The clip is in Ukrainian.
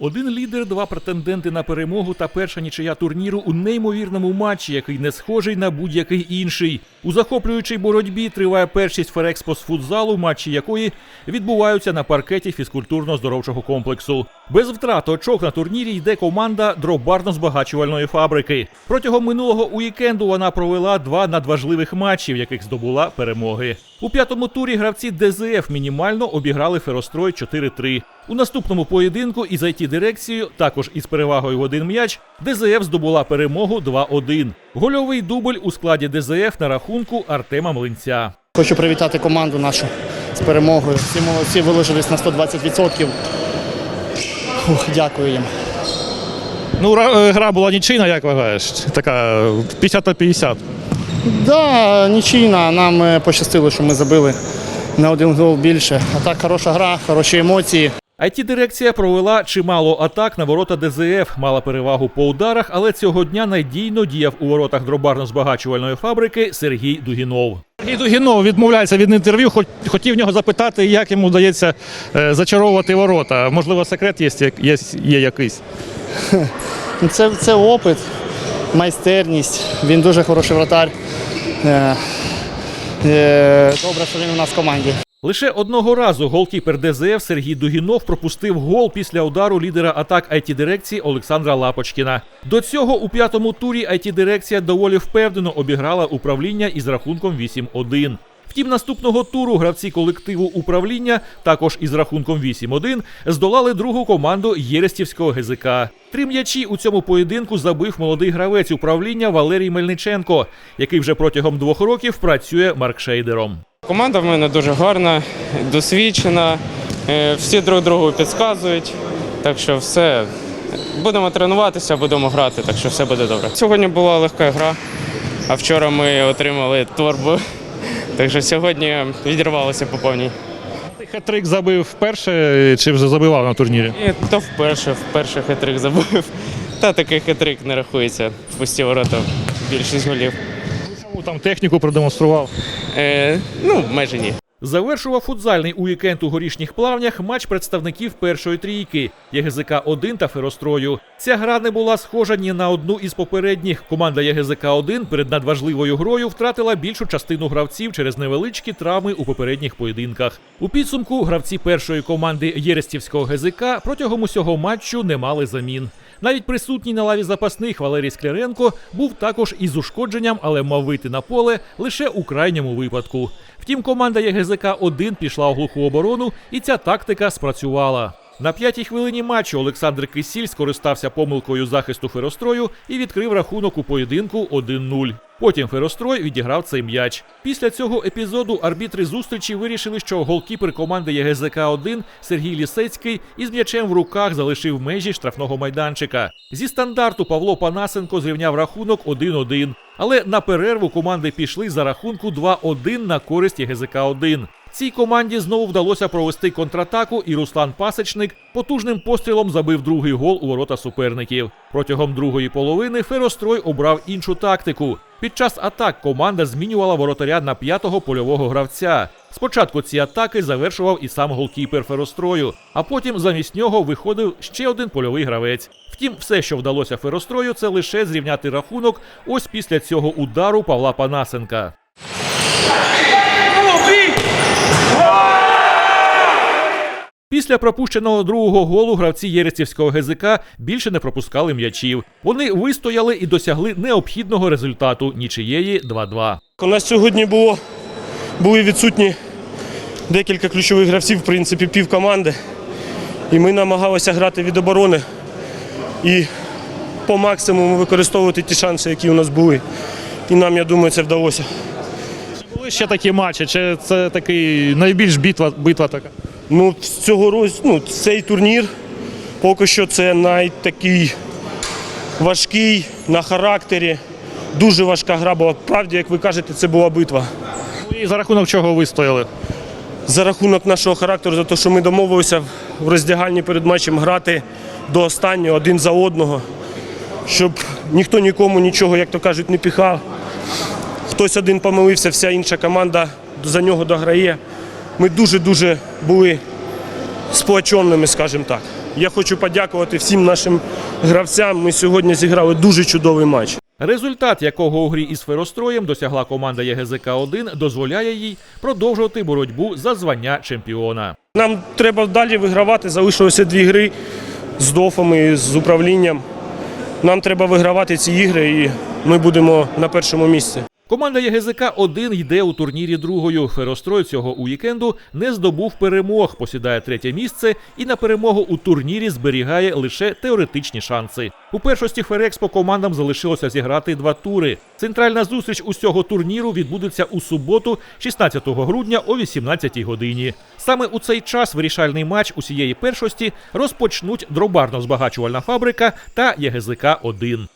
Один лідер, два претенденти на перемогу та перша нічия турніру у неймовірному матчі, який не схожий на будь-який інший. У захоплюючій боротьбі триває першість Ферекспо з футзалу, матчі якої відбуваються на паркеті фізкультурно-здоровчого комплексу. Без втрат очок на турнірі йде команда дробарно-збагачувальної фабрики. Протягом минулого уікенду вона провела два надважливих матчі, в яких здобула перемоги. У п'ятому турі гравці ДЗФ мінімально обіграли Ферострой 4-3. У наступному поєдинку із it дирекцією, також із перевагою в один м'яч, ДЗФ здобула перемогу 2-1. Гольовий дубль у складі ДЗФ на рахунку Артема Млинця. Хочу привітати команду нашу з перемогою. Всі молодці виложились на 120%. Фух, дякую їм. Ну, е, гра була нічийна, як вважаєш? Така 50 на 50. Да, нічийна. Нам е, пощастило, що ми забили на один гол більше. А так хороша гра, хороші емоції. It дирекція провела чимало атак на ворота ДЗФ, мала перевагу по ударах, але цього дня надійно діяв у воротах дробарно-збагачувальної фабрики Сергій Дугінов. Сергій Дугінов відмовляється від інтерв'ю. Хоч- Хотів в нього запитати, як йому вдається е, зачаровувати ворота. Можливо, секрет є, є, є якийсь. Ну, Це, це опит, майстерність. Він дуже хороший вратар. Е, е, добре, що він у нас в команді. Лише одного разу голкіпер ДЗФ Сергій Дугінов пропустив гол після удару лідера атак it дирекції Олександра Лапочкіна. До цього у п'ятому турі it дирекція доволі впевнено обіграла управління із рахунком 8-1. Втім, наступного туру гравці колективу управління, також із рахунком 8-1, здолали другу команду Єрестівського ГЗК. Три м'ячі у цьому поєдинку забив молодий гравець управління Валерій Мельниченко, який вже протягом двох років працює маркшейдером. Команда в мене дуже гарна, досвідчена, е, всі друг другу підказують. Так що все. Будемо тренуватися, будемо грати, так що все буде добре. Сьогодні була легка гра, а вчора ми отримали торбу. Так що сьогодні відірвалося по повній. Ти хет-трик забив вперше чи вже забивав на турнірі? І то вперше, вперше хитрик забив. Та такий хитрик не рахується. В пусті ворота більшість голів. Чому там техніку продемонстрував? Е, ну, майже ні. Завершував футзальний уікенд у горішніх плавнях матч представників першої трійки ЄГЗК 1 та Ферострою. Ця гра не була схожа ні на одну із попередніх. Команда ЄГЗК 1 перед надважливою грою втратила більшу частину гравців через невеличкі травми у попередніх поєдинках. У підсумку гравці першої команди Єрестівського ГЗК протягом усього матчу не мали замін. Навіть присутній на лаві запасних Валерій Скляренко був також із ушкодженням, але мав вийти на поле лише у крайньому випадку. Втім, команда ЄГЗК 1 пішла у глуху оборону, і ця тактика спрацювала. На п'ятій хвилині матчу Олександр Кисіль скористався помилкою захисту Ферострою і відкрив рахунок у поєдинку 1-0. Потім Ферострой відіграв цей м'яч. Після цього епізоду арбітри зустрічі вирішили, що голкіпер команди ЄГЗК 1 Сергій Лісецький із м'ячем в руках залишив межі штрафного майданчика. Зі стандарту Павло Панасенко зрівняв рахунок 1-1. Але на перерву команди пішли за рахунку 2-1 на користь ЄГЗК 1. Цій команді знову вдалося провести контратаку, і Руслан Пасечник потужним пострілом забив другий гол у ворота суперників. Протягом другої половини Ферострой обрав іншу тактику. Під час атак команда змінювала воротаря на п'ятого польового гравця. Спочатку ці атаки завершував і сам голкіпер Ферострою, а потім замість нього виходив ще один польовий гравець. Втім, все, що вдалося Ферострою, це лише зрівняти рахунок ось після цього удару Павла Панасенка. Після пропущеного другого голу гравці Єрестівського ГЗК більше не пропускали м'ячів. Вони вистояли і досягли необхідного результату нічиєї 2-2. У нас сьогодні було, були відсутні декілька ключових гравців, в принципі, пів команди. І ми намагалися грати від оборони і по максимуму використовувати ті шанси, які у нас були. І нам, я думаю, це вдалося. Чи Були ще такі матчі, чи це такий найбільш битва, битва така? Ну, цього роз... ну, цей турнір поки що це найтакий важкий на характері. Дуже важка гра була. Правді, як ви кажете, це була битва. Ну, І за рахунок чого вистояли? за рахунок нашого характеру, за те, що ми домовилися в роздягальні перед матчем грати до останнього один за одного, щоб ніхто нікому нічого, як то кажуть, не піхав. Хтось один помилився, вся інша команда за нього дограє. Ми дуже-дуже були сплаченими, скажімо так. Я хочу подякувати всім нашим гравцям. Ми сьогодні зіграли дуже чудовий матч. Результат, якого у грі із феростроєм досягла команда єгзк 1 дозволяє їй продовжувати боротьбу за звання чемпіона. Нам треба далі вигравати. Залишилося дві гри з дофами, з управлінням. Нам треба вигравати ці ігри, і ми будемо на першому місці. Команда єгзк 1 йде у турнірі другою. Ферострой цього уікенду не здобув перемог, посідає третє місце і на перемогу у турнірі зберігає лише теоретичні шанси. У першості Ферекспо командам залишилося зіграти два тури. Центральна зустріч усього турніру відбудеться у суботу, 16 грудня о 18 годині. Саме у цей час вирішальний матч усієї першості розпочнуть дробарно-збагачувальна фабрика та єгзк 1